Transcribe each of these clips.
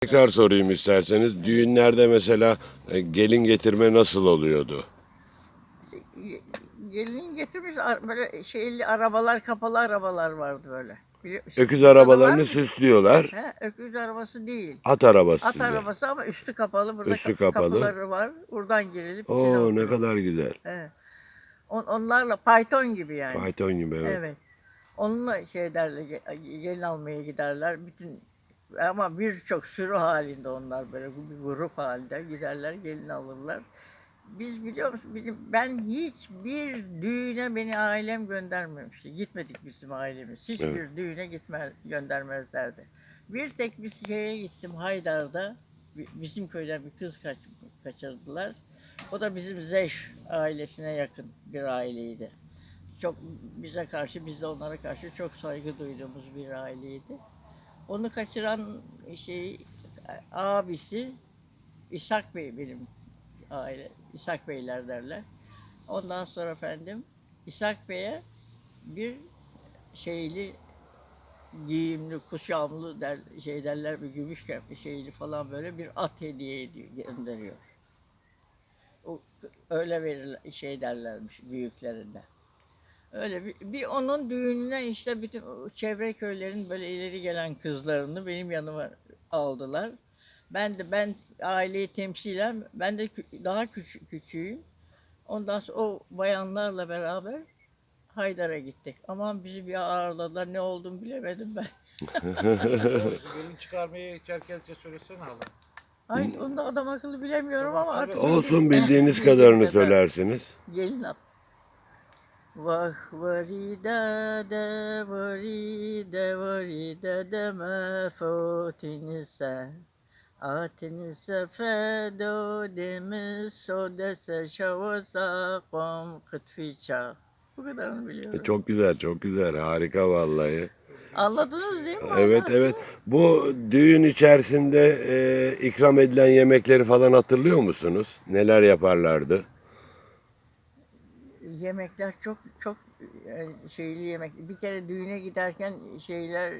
Tekrar sorayım isterseniz. Düğünlerde mesela e, gelin getirme nasıl oluyordu? Gelin getirmiş ar- böyle şeyli arabalar, kapalı arabalar vardı böyle. Biliyor musun? Öküz arabalarını mı? süslüyorlar. He, öküz arabası değil. At arabası. At size. arabası ama üstü kapalı. Burada Üstü ka- kapalı. kapıları var. Buradan girilip içine Oo ne oturuyor. kadar güzel. He. On- onlarla python gibi yani. Fayton gibi evet. Evet. Onunla şey derler, ge- gelin almaya giderler. Bütün ama birçok sürü halinde onlar böyle bir grup halinde giderler, gelin alırlar. Biz biliyor musun, bizim, ben hiçbir düğüne beni ailem göndermemişti. Gitmedik bizim ailemiz. Hiçbir Evet. düğüne gitme, göndermezlerdi. Bir tek bir şeye gittim Haydar'da. Bi- Bizim köyden bir kız kaç, kaçırdılar. O da bizim Zeş ailesine yakın bir aileydi çok bize karşı, biz de onlara karşı çok saygı duyduğumuz bir aileydi. Onu kaçıran şey abisi İshak Bey benim aile. İshak Beyler derler. Ondan sonra efendim İshak Bey'e bir şeyli giyimli, kuşamlı der, şey derler bir gümüş kaplı şeyli falan böyle bir at hediye ediyor, gönderiyor. O, öyle verirler, şey derlermiş büyüklerinden. Öyle bir, bir onun düğününe işte bütün çevre köylerin böyle ileri gelen kızlarını benim yanıma aldılar. Ben de ben aileyi temsilen ben de daha küçük küçüğüm. Ondan sonra o bayanlarla beraber Haydar'a gittik. Aman bizi bir ağırladılar. Ne olduğunu bilemedim ben. Gelin çıkarmaya geçerken söylesene hala. Ay onu da adam akıllı bilemiyorum ama artık Olsun bildiğiniz kadarını söylersiniz. Gelin at. Vah varida de varide varide de mefotinise Atinise fedo demis so dese şavasa kom kıtfiça Bu kadarını biliyorum. Çok güzel, çok güzel. Harika vallahi. Anladınız değil mi? Evet, Anlarsın. evet. Bu düğün içerisinde e, ikram edilen yemekleri falan hatırlıyor musunuz? Neler yaparlardı? Yemekler çok çok e, şeyli yemek. Bir kere düğüne giderken şeyler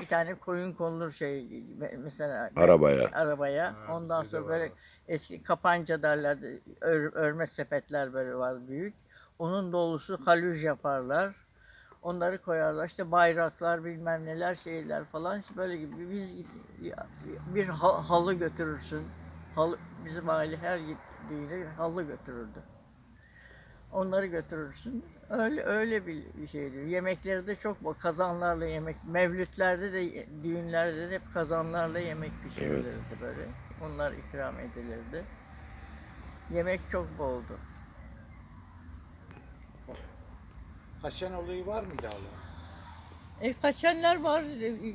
bir tane koyun konulur şey mesela Arabaya. arabaya. Ha, Ondan sonra var böyle eski kapanca derlerdi. Ör- örme sepetler böyle var büyük. Onun dolusu haluj yaparlar. Onları koyarlar. İşte bayraklar bilmem neler şeyler falan. İşte böyle gibi biz bir ha- halı götürürsün. Halı, bizim aile her gittiğinde halı götürürdü. Onları götürürsün. Öyle öyle bir şeydi. Yemekleri de çok bol. Kazanlarla yemek. Mevlütlerde de düğünlerde de hep kazanlarla yemek pişirilirdi böyle. Onlar ikram edilirdi. Yemek çok boldu. Kaşen olayı var mıydı hala? E, kaçanlar var.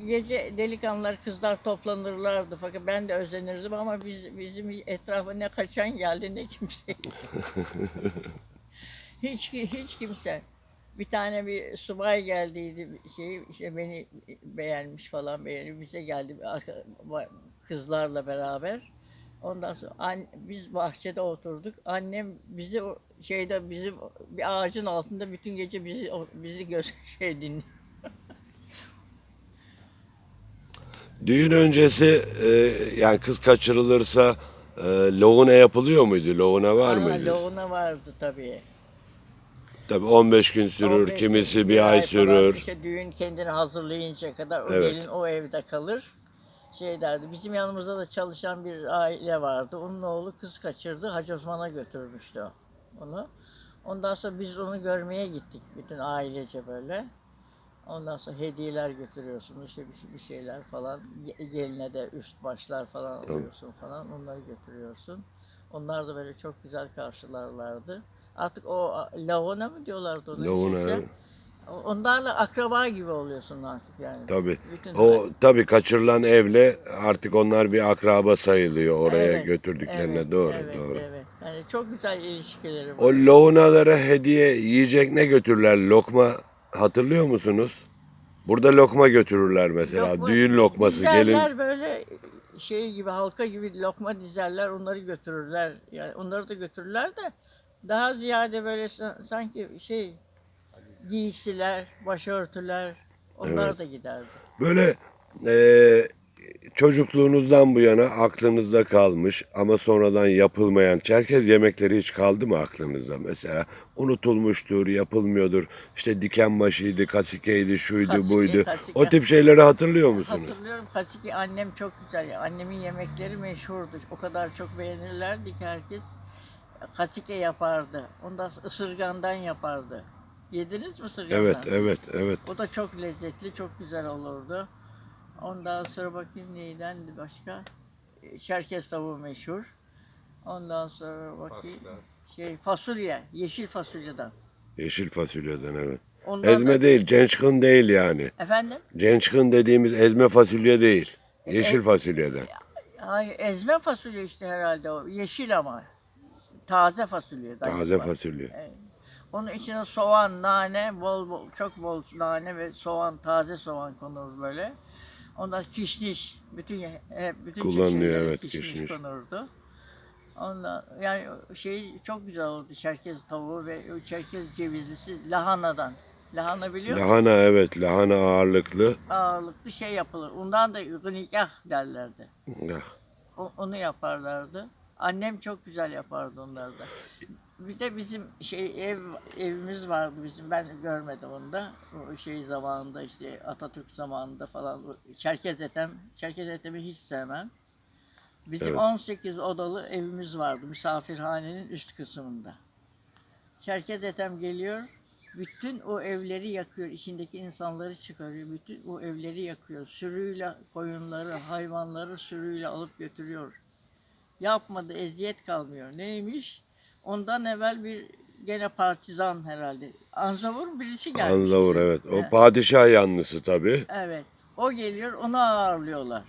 Gece delikanlılar, kızlar toplanırlardı. Fakat ben de özenirdim ama biz, bizim etrafa ne kaçan geldi ne kimse. hiç hiç kimse. Bir tane bir subay geldiydi şey işte beni beğenmiş falan beğenmiş bize geldi kızlarla beraber. Ondan sonra an, biz bahçede oturduk. Annem bizi şeyde bizim bir ağacın altında bütün gece bizi bizi göz şey dinliyor. Düğün öncesi e, yani kız kaçırılırsa e, loğuna yapılıyor muydu? Loğuna var Aa, mıydı? Loğuna vardı tabii. Tabii 15 gün sürür, 15 gün, kimisi bir ay falan sürür. İşte düğün kendini hazırlayınca kadar o Evet. gelin o evde kalır. Şey derdi. Bizim yanımızda da çalışan bir aile vardı. Onun oğlu kız kaçırdı. Hacı Osman'a götürmüştü onu. Ondan sonra biz onu görmeye gittik bütün ailece böyle. Ondan sonra hediyeler götürüyorsun, işte bir, bir şeyler falan. Ge- Geline de üst başlar falan alıyorsun falan. Onları götürüyorsun. Onlar da böyle çok güzel karşılarlardı. Artık o lavona mı diyorlardı ona? Lavona, evet. Onlarla akraba gibi oluyorsun artık yani. Tabii. Bütün- O tabii kaçırılan evle artık onlar bir akraba sayılıyor oraya Evet, götürdüklerine evet, doğru evet, doğru. Evet. Yani çok güzel ilişkileri var. O loğunalara hediye yiyecek ne götürürler? Lokma hatırlıyor musunuz? Burada lokma götürürler mesela. Lokma Düğün lokması gelin. böyle şey gibi halka gibi lokma dizerler onları götürürler. Yani onları da götürürler de daha ziyade böyle sa- sanki şey giysiler, başörtüler onlar Evet. da giderdi. Böyle e, çocukluğunuzdan bu yana aklınızda kalmış ama sonradan yapılmayan Çerkez yemekleri hiç kaldı mı aklınızda? Mesela unutulmuştur, yapılmıyordur. İşte diken başıydı, kasikeydi, şuydu, Kasike, buydu. kasike. O tip şeyleri hatırlıyor musunuz? Hatırlıyorum Kasiki annem çok güzel. Annemin yemekleri meşhurdu. O kadar çok beğenirlerdi ki herkes kasike yapardı. Ondan ısırgandan yapardı. Yediniz mi ısırgandan? Evet, evet, evet. O da çok lezzetli, çok güzel olurdu. Ondan sonra bakayım neyden başka? Ee, Çerkez tavuğu meşhur. Ondan sonra bakayım şey fasulye, yeşil fasulyeden. Yeşil fasulyeden evet. Ondan Ezme da- değil, cençkın değil yani. Efendim? Cençkın dediğimiz ezme fasulye değil. E, Yeşil fasulyeden. Hayır, ezme fasulye işte herhalde o. Yeşil ama. Taze fasulye. galiba. Taze fasulye. Evet. Onun içine soğan, nane, bol bol, çok bol nane ve soğan, taze soğan konur böyle. Ondan kişniş, bütün hep bütün Kullanılıyor, evet, kişniş, kişniş. konurdu. Ondan yani şey çok güzel oldu Çerkez tavuğu ve Çerkez cevizlisi lahanadan. Lahana biliyor musun? Lahana evet, lahana ağırlıklı. Ağırlıklı şey yapılır. Ondan da gınikah derlerdi. Ya, O- onu yaparlardı. Annem çok güzel yapardı onları da. Bir de bizim şey ev evimiz vardı bizim. Ben görmedim onu da. O şey zamanında işte Atatürk zamanında falan. Çerkez etem. Çerkez etemi hiç sevmem. Bizim Evet. 18 odalı evimiz vardı misafirhanenin üst kısmında. Çerkez etem geliyor. Bütün o evleri yakıyor. içindeki insanları çıkarıyor. Bütün o evleri yakıyor. Sürüyle koyunları, hayvanları sürüyle alıp götürüyor. Yapmadı, eziyet kalmıyor. Neymiş? Ondan evvel bir gene partizan herhalde. Anzavur birisi gelmiş. Anzavur evet. O Evet. padişah yanlısı tabii. Evet. O geliyor, onu ağırlıyorlar.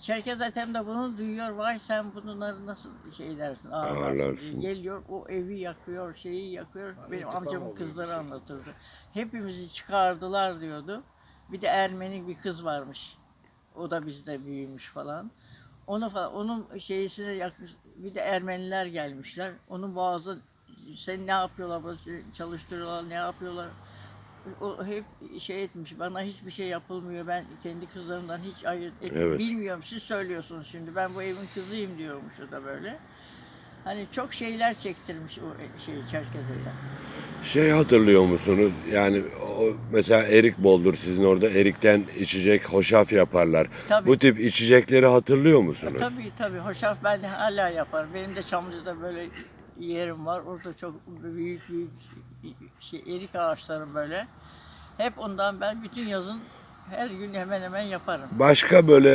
Çerkez Ethem de bunu duyuyor. Vay sen bunları nasıl şey dersin, ağırlarsın. Geliyor, o evi yakıyor, şeyi yakıyor. Benim amcamın kızları anlatırdı. Hepimizi çıkardılar diyordu. Bir de Ermeni bir kız varmış. O da bizde büyümüş falan. Onu falan, onun şeysini yakmış. Bir de Ermeniler gelmişler. Onun boğazı sen ne yapıyorlar, burada çalıştırıyorlar, ne yapıyorlar. O hep şey etmiş, bana hiçbir şey yapılmıyor, ben kendi kızlarımdan hiç ayırt et, Evet. bilmiyorum, siz söylüyorsunuz şimdi, ben bu evin kızıyım diyormuş o da böyle. Hani çok şeyler çektirmiş o şey Çerkez'e. Şey hatırlıyor musunuz? Yani o mesela erik boldur sizin orada. Erikten içecek hoşaf yaparlar. Tabii. Bu tip içecekleri hatırlıyor musunuz? Tabii tabii, hoşaf ben hala yaparım. Benim de Çamlıca'da böyle yerim var, orada çok büyük büyük şey, erik ağaçları böyle. Hep ondan ben bütün yazın her gün hemen hemen yaparım. Başka böyle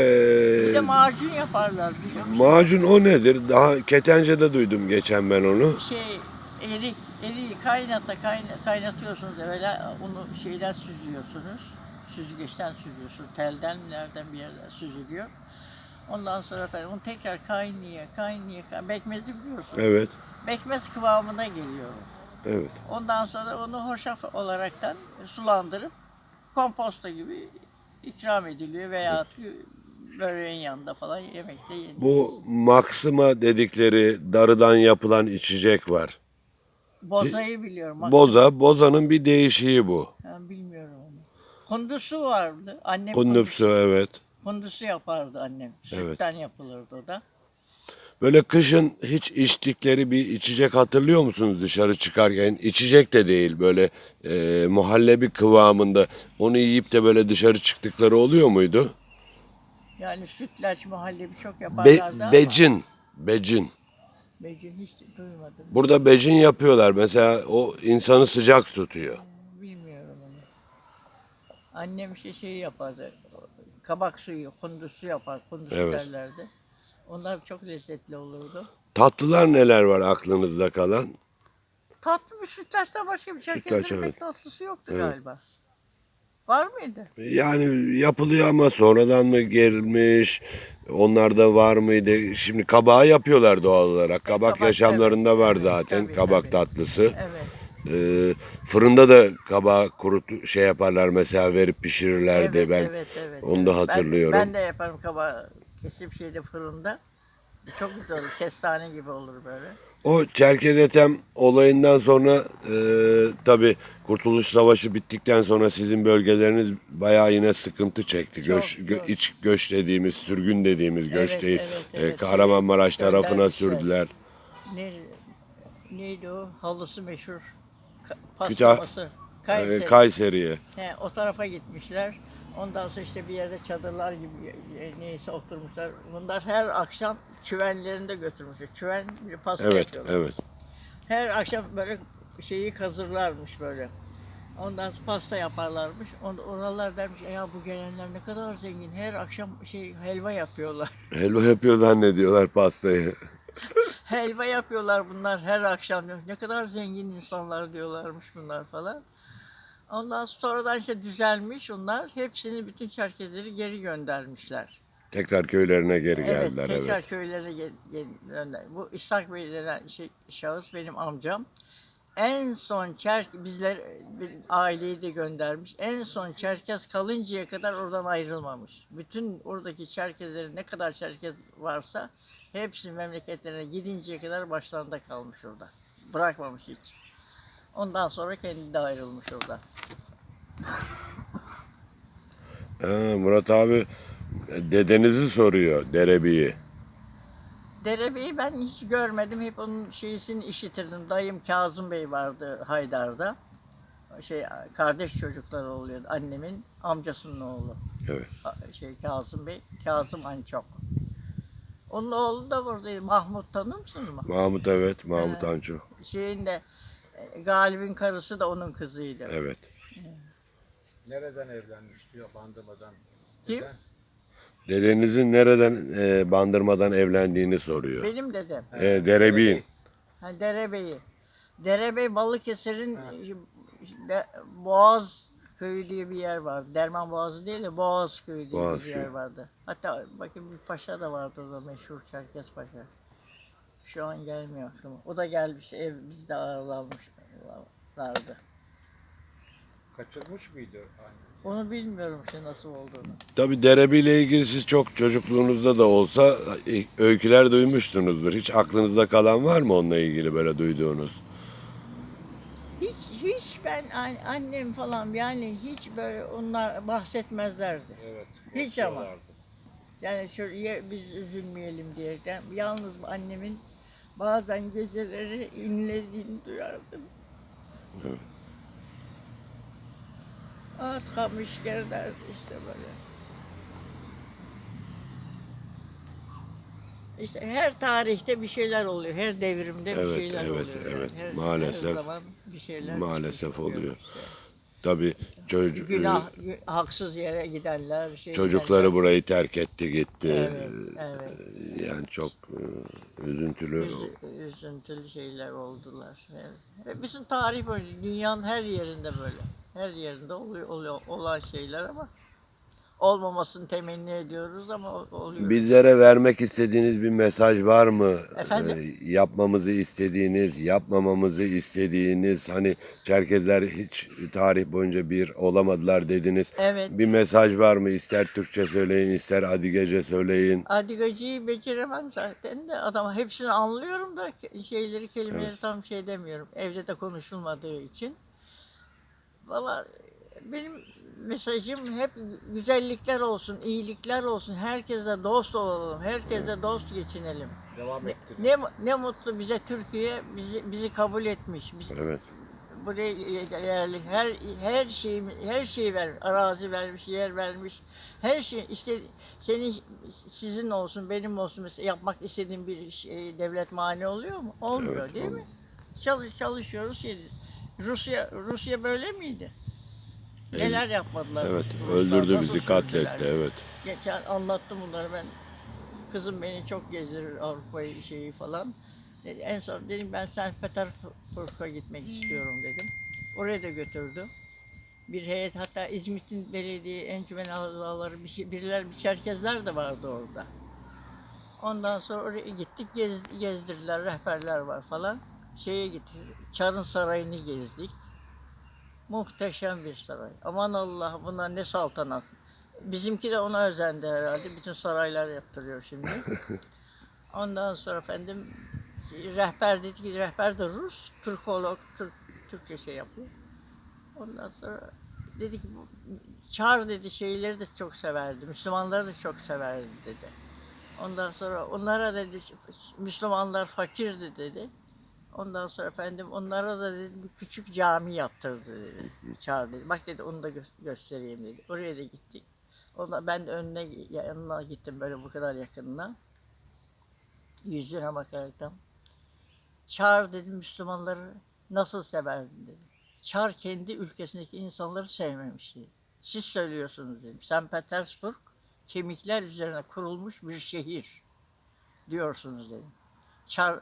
Bir de macun yaparlar biliyor musun? macun o nedir? Daha Ketence'de duydum geçen ben onu. şey erik eriği kaynata kayna, kaynatıyorsunuz evvela onu şeyden süzüyorsunuz. Süzgeçten süzüyorsunuz. Telden nereden bir yerden süzülüyor. Ondan sonra efendim onu tekrar kaynaya kaynaya kay- bekmezi biliyorsunuz. Evet. Bekmez kıvamına geliyor. Evet. Ondan sonra onu hoşaf olaraktan sulandırıp komposta gibi ikram ediliyor veya böreğin yanında falan yemekte yeniliyor. Bu maksima dedikleri darıdan yapılan içecek var. Bozayı biliyorum. Boza, bozanın bir değişiği bu. Ben bilmiyorum onu. Kundusu vardı. Annem Kundupsu evet. kundusu yapardı annem. Sütten yapılırdı o da. Böyle kışın hiç içtikleri bir içecek hatırlıyor musunuz dışarı çıkarken? İçecek de değil böyle e, muhallebi kıvamında. Onu yiyip de böyle dışarı çıktıkları oluyor muydu? Yani sütlaç muhallebi çok Be- yaparlardı ama becin. Becin. becin hiç duymadım. Burada becin yapıyorlar. Mesela o insanı sıcak tutuyor. Bilmiyorum onu. Annem işte şey yapardı. Kabak suyu, kundusu yapar. Kundusu Evet. derlerdi. Onlar çok lezzetli olurdu. Tatlılar neler var aklınızda kalan? Tatlı bir sütlaçtan başka bir Sütlaç, Çerkezlerin evet. pek tatlısı yoktu Evet. galiba. Var mıydı? Yani yapılıyor ama sonradan mı gelmiş? Onlarda var mıydı? Şimdi kabağı yapıyorlar doğal olarak. Kabak, kabak, yaşamlarında var zaten. tabii, kabak tabii. tatlısı. Evet. Ee, fırında da kabağı kurut şey yaparlar mesela verip pişirirlerdi ben. evet, evet, onu da evet. Ben- hatırlıyorum. Ben, de yaparım kabağı şeyde fırında. Çok güzel olur. Kestane gibi olur böyle. O Çerkezetem olayından sonra e, tabi Kurtuluş Savaşı bittikten sonra sizin bölgeleriniz bayağı yine sıkıntı çekti. Göç, Çok, gö- çok. iç göç dediğimiz, sürgün dediğimiz göç Evet, değil. evet, E, evet. Kahramanmaraş Şey, tarafına göndermişler. sürdüler. Ne, neydi o? Halısı meşhur. Ka- Kütah- Paslaması. E, Kayseri. Kayseri'ye. He, o tarafa gitmişler. Ondan sonra işte bir yerde çadırlar gibi neyse oturmuşlar. Bunlar her akşam çüvenlerinde götürmüşler. Çüven bir pasta Evet, yapıyorlar. evet. Her akşam böyle şeyi kazırlarmış böyle. Ondan sonra pasta yaparlarmış. On, oralar dermiş ya bu gelenler ne kadar zengin. Her akşam şey helva yapıyorlar. Helva yapıyor zannediyorlar pastayı. helva yapıyorlar bunlar her akşam. Ne kadar zengin insanlar diyorlarmış bunlar falan. Ondan sonradan işte düzelmiş onlar. Hepsini bütün Çerkezleri geri göndermişler. Tekrar köylerine geri Evet, geldiler. tekrar Evet. köylerine gel, gel- gönder. Bu İshak Bey denen şey, şahıs benim amcam. En son Çerk bizler bir aileyi de göndermiş. En son Çerkez kalıncaya kadar oradan ayrılmamış. Bütün oradaki Çerkezlerin ne kadar Çerkez varsa hepsi memleketlerine gidinceye kadar başlarında kalmış orada. Bırakmamış hiç. Ondan sonra kendi de ayrılmış orada. Ha, Murat abi dedenizi soruyor Derebi'yi. Derebeyi ben hiç görmedim. Hep onun şeysini işitirdim. Dayım Kazım Bey vardı Haydar'da. Şey kardeş çocukları oluyordu annemin amcasının oğlu. Evet. Şey Kazım Bey, Kazım Ançok. Onun oğlu da buradaydı. Mahmut tanır mısınız mı? Mahmut evet, Mahmut Evet. Anço. Şeyin de e, Galip'in karısı da onun kızıydı. Evet. Nereden evlenmiş diyor bandırmadan. Kim? Neden? Dedenizin nereden e, bandırmadan evlendiğini soruyor. Benim dedem. E, Derebi'nin. Ha, Derebey'i. Derebey Balıkesir'in de- Boğaz köyü diye bir yer vardı. Derman Boğazı değil de Boğaz köyü diye Boğaz bir yer köyü. vardı. Hatta bakın bir paşa da vardı orada meşhur Çerkes Paşa. Şu an gelmiyor aklıma. O da gelmiş ev bizde ağırlanmışlardı. Kaçırmış mıydı anne? Onu bilmiyorum işte nasıl olduğunu. Tabi Derebi ile ilgili siz çok çocukluğunuzda da olsa e, öyküler duymuşsunuzdur. Hiç aklınızda kalan var mı onunla ilgili böyle duyduğunuz? Hiç hiç ben an- annem falan yani hiç böyle onlar bahsetmezlerdi. Evet. Hiç ama. korkuyorlardı. Yani şöyle biz üzülmeyelim diyerekten. Yalnız annemin bazen geceleri inlediğini duyardım. At kamış derdi işte böyle. İşte her tarihte bir şeyler oluyor. Her devrimde bir Evet, şeyler evet, oluyor. yani. evet. Her, Maalesef. Her zaman bir şeyler Maalesef oluyor. işte. Tabi çocuk, Günah, gü- haksız yere gidenler. Şey çocukları gidenler. burayı terk etti gitti. Evet, evet. Yani çok e, üzüntülü. Üz- üzüntülü şeyler oldular. Evet. E, Bütün tarih böyle, dünyanın her yerinde böyle. Her yerinde oluyor, oluyor olan şeyler ama olmamasını temenni ediyoruz ama oluyor. Bizlere vermek istediğiniz bir mesaj var mı? Efendim? Ee, yapmamızı istediğiniz, yapmamamızı istediğiniz, hani Çerkezler hiç tarih boyunca bir olamadılar dediniz. Evet. Bir mesaj var mı? İster Türkçe söyleyin, ister Adigece söyleyin. Adigacıyı beceremem zaten de adam hepsini anlıyorum da şeyleri kelimeleri tam şey demiyorum. Evde de konuşulmadığı için. Valla benim mesajım hep güzellikler olsun, iyilikler olsun. Herkese dost olalım, herkese dost geçinelim. Devam Ne, ettirin. ne, ne mutlu bize Türkiye bizi bizi kabul etmiş. Biz Evet. buraya yerli her her şeyi her şeyi vermiş. Arazi vermiş, yer vermiş. Her şey işte senin sizin olsun, benim olsun mesela yapmak istediğin bir şey, devlet mani oluyor mu? Olmuyor Evet, değil mi? Çalış çalışıyoruz. Şey, Rusya Rusya böyle miydi? Neler yapmadılar? Evet. Ruslar, Öldürdü nasıl bizi, katletti. sürdüler? Evet. Geçen anlattım bunları ben. Kızım beni çok gezdirir Avrupa'yı şeyi falan. Dedi, en son dedim ben St. Petersburg'a gitmek istiyorum dedim. Oraya da götürdü. Bir heyet hatta İzmit'in belediye encümen ağaları bir şey, biriler bir Çerkezler de vardı orada. Ondan sonra oraya gittik gez, gezdirdiler rehberler var falan. Şeye gittik Çar'ın sarayını gezdik. Muhteşem bir saray. Aman Allah bunlar ne saltanat. Bizimki de ona özendi herhalde. Bütün saraylar yaptırıyor şimdi. Ondan sonra efendim rehber dedi ki rehber de Rus, Türkolog, Türk, Türkçe şey yapıyor. Ondan sonra dedi ki Çar dedi şeyleri de çok severdi, Müslümanları da çok severdi dedi. Ondan sonra onlara dedi Müslümanlar fakirdi dedi. Ondan sonra efendim onlara da dedi bir küçük cami yaptırdı dedi. Çağır dedi. Bak dedi onu da gö- göstereyim dedi. Oraya da gittik. Ona, ben de önüne yanına gittim böyle bu kadar yakınına. Yüzüne bakaraktan. Çağır dedim Müslümanları nasıl severdin dedim. Çar kendi ülkesindeki insanları sevmemişti. Siz söylüyorsunuz dedim. St. Petersburg kemikler üzerine kurulmuş bir şehir diyorsunuz dedim. Çar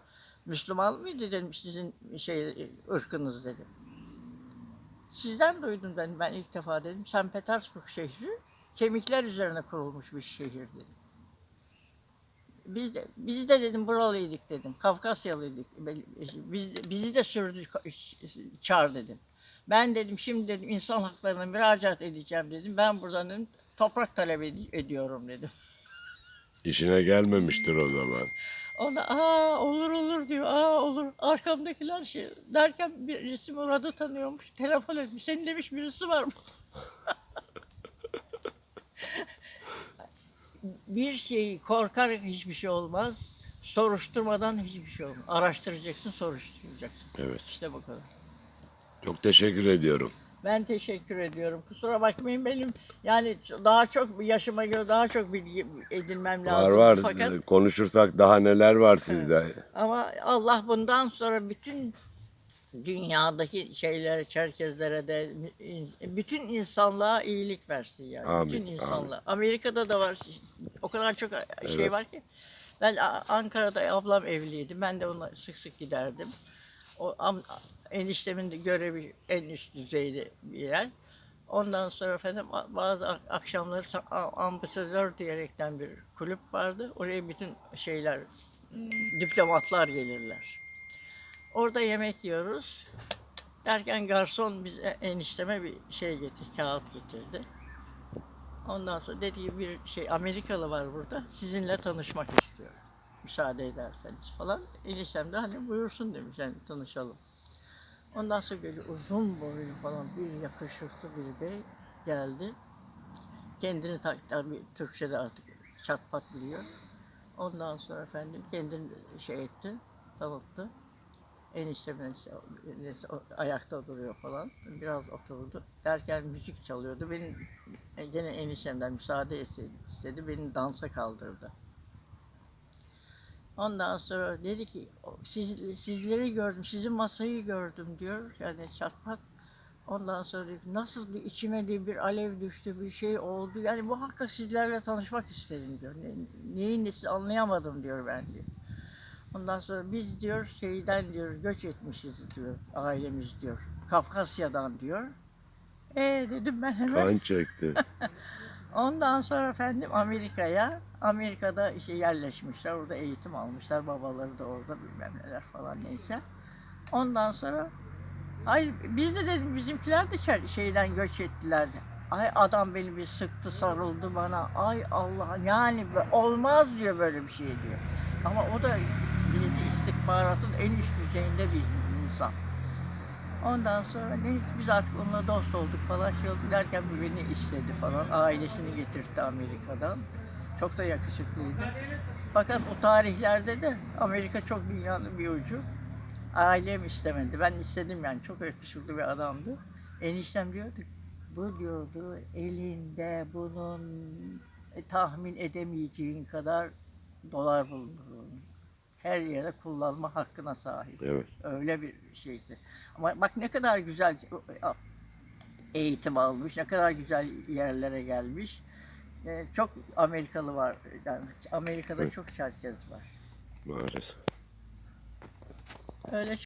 Müslüman mıydı dedim sizin şey ırkınız dedim. Sizden duydum ben, ben ilk defa dedim. St. Petersburg şehri kemikler üzerine kurulmuş bir şehir dedim. Biz de, biz de dedim buralıydık dedim. Kafkasyalıydık. Biz, bizi de sürdü çağır dedim. Ben dedim şimdi dedim insan haklarına müracaat edeceğim dedim. Ben buradan dedim toprak talep ed- ediyorum dedim. İşine gelmemiştir o zaman. O da aa olur olur diyor. Aa olur. Arkamdakiler şey derken birisi Murat'ı tanıyormuş. Telefon etmiş. Senin demiş birisi var mı? bir şeyi korkarak hiçbir şey olmaz. Soruşturmadan hiçbir şey olmaz. Araştıracaksın, soruşturacaksın. Evet. İşte bu kadar. Çok teşekkür ediyorum. Ben teşekkür ediyorum. Kusura bakmayın benim yani daha çok yaşıma göre daha çok bilgi edinmem Var lazım. var. Fakat Konuşursak daha neler var sizde. Ama Allah bundan sonra bütün dünyadaki şeylere, Çerkezlere de bütün insanlığa iyilik versin yani. Amin, bütün insanlığa. Amerika'da da var. O kadar çok şey Evet. var ki. Ben Ankara'da ablam evliydi. Ben de ona sık sık giderdim. O am, eniştemin de görevi en üst düzeyde bir yer. Ondan sonra efendim bazı ak- akşamları ambasadör diyerekten bir kulüp vardı. Oraya bütün şeyler diplomatlar gelirler. Orada yemek yiyoruz. Derken garson bize enişteme bir şey getir, kağıt getirdi. Ondan sonra dedi ki bir şey Amerikalı var burada. Sizinle tanışmak istiyor. Müsaade ederseniz falan. Eniştem de hani buyursun demiş yani tanışalım. Ondan sonra böyle uzun boylu falan bir yakışıklı bir bey geldi. Kendini tabii Türkçe'de artık çat pat biliyor. Ondan sonra efendim kendini şey etti, tanıttı. Eniştemin işte, ayakta duruyor falan. Biraz oturdu. Derken müzik çalıyordu. Benim gene eniştemden müsaade istedi. Beni dansa kaldırdı. Ondan sonra dedi ki "O- siz, sizleri gördüm, sizin masayı gördüm diyor. Yani çatpat. Ondan sonra nasıl bir içime diye bir alev düştü, bir şey oldu. Yani muhakkak sizlerle tanışmak istedim diyor. Ne, neyin nesi anlayamadım diyor ben diyor. Ondan sonra biz diyor şeyden diyor göç etmişiz diyor ailemiz diyor. Kafkasya'dan diyor. E dedim ben hemen. Kan çekti. Ondan sonra efendim Amerika'ya, Amerika'da işte yerleşmişler, orada eğitim almışlar, babaları da orada bilmem neler falan neyse. Ondan sonra, ay biz de dedim bizimkiler de şeyden göç ettiler. Ay adam beni bir sıktı, sarıldı bana. Ay Allah yani olmaz diyor böyle bir şey diyor. Ama o da gizli istihbaratın en üst düzeyinde bir insan. Ondan sonra neyse biz artık onunla dost olduk falan şey olduk derken bir beni istedi falan. Ailesini getirtti Amerika'dan. Çok da yakışıklıydı. Fakat o tarihlerde de Amerika çok dünyanın bir ucu. Ailem istemedi. Ben istedim yani. Çok yakışıklı bir adamdı. Eniştem diyordu, bu diyordu elinde bunun e, tahmin edemeyeceğin kadar dolar bulunur. Her yere kullanma hakkına sahip. Evet. Öyle bir şeysi. Ama bak ne kadar güzel eğitim almış, ne kadar güzel yerlere gelmiş. Ee, Çok Amerikalı var. Yani Amerika'da Evet. çok Çerkez var. Maalesef. Öyle